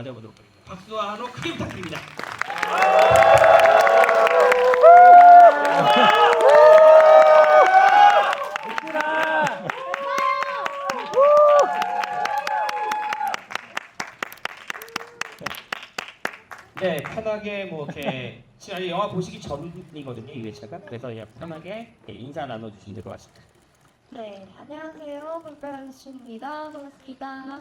맞아보도록 하겠습니다. 박수와 한호 크게 부탁드립니다. 네, 편하게 뭐 이렇게 지금 아직 영화 보시기 전이거든요, 이 회차가. 그래서 그냥 편하게 네, 인사 나눠주시면 될 것 같습니다. 네, 안녕하세요. 불편수입니다. 반갑습니다. 어,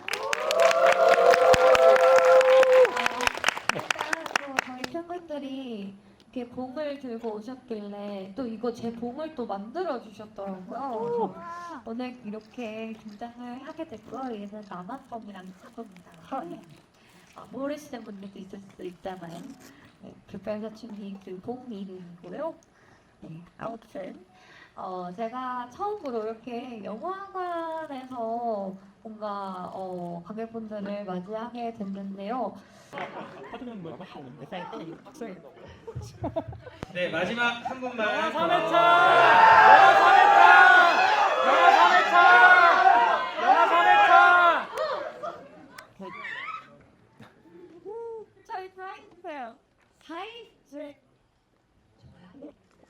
일단 또 저희 팬 분들이 이렇게 봉을 들고 오셨길래 또 이거 제 봉을 또 만들어 주셨더라고요. 그래서 오늘 이렇게 등장을 하게 됐고요. 얘는 남한범이랑 사고입니다. 아, 모르시는 분들도 있을 수도 있잖아요. 네, 불편사춘기 그봉 이름이고요. 네, 아무튼 어, 제가 처음으로 이렇게 영화관에서 뭔가 어, 관객분들을 맞이하게 됐는데요. 네, 마지막 한 분만. 영화 3회차! 영화 3회차! 영화 3회차! 영화 3회차! 저희 사인주세요. 사인주.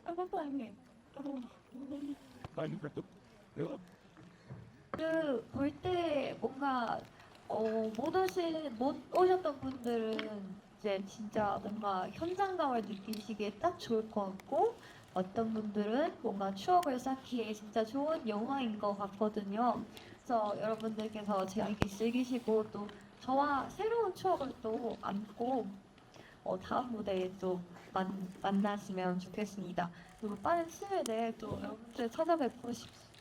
감사합니다. 그볼 때 뭔가 어, 못 오신 못 오셨던 분들은 이제 진짜 뭔가 현장감을 느끼시기에 딱 좋을 것 같고 어떤 분들은 뭔가 추억을 쌓기에 진짜 좋은 영화인 것 같거든요. 그래서 여러분들께서 재밌게 즐기시고 또 저와 새로운 추억을 또 안고 어, 다음 무대에 또 만, 만나시면 좋겠습니다. 그리고 빠른 시일 내에 또 여러분들 찾아뵙고 싶습니다.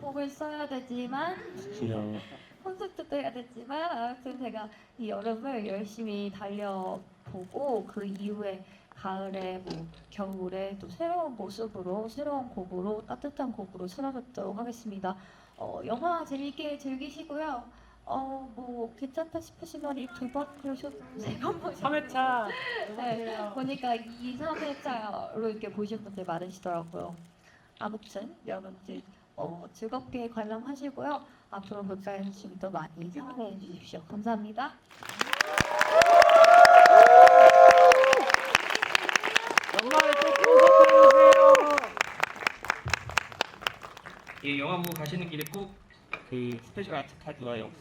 곡을 써야 되지만 콘서트도 해야 되지만 아무튼 제가 이 여름을 열심히 달려보고 그 이후에 가을에 뭐 겨울에 또 새로운 모습으로 새로운 곡으로 따뜻한 곡으로 찾아뵙도록 하겠습니다. 어, 영화 재밌게 즐기시고요. 어 뭐 괜찮다 싶으시면 이 두번 그러셔도 제가 한번 3회차! 네, 보니까 2, 3회차로 이렇게 보신 분들 많으시더라고요. 아무튼 여러분들 어, 즐겁게 관람하시고요. 앞으로 볼까요? 지금도 많이 사랑해 주십시오. 감사합니다. 연말에 또 콘서트 해주세요! 예, 영화 보고 가시는 길에 꼭 그 스페셜 아트 카드와 영-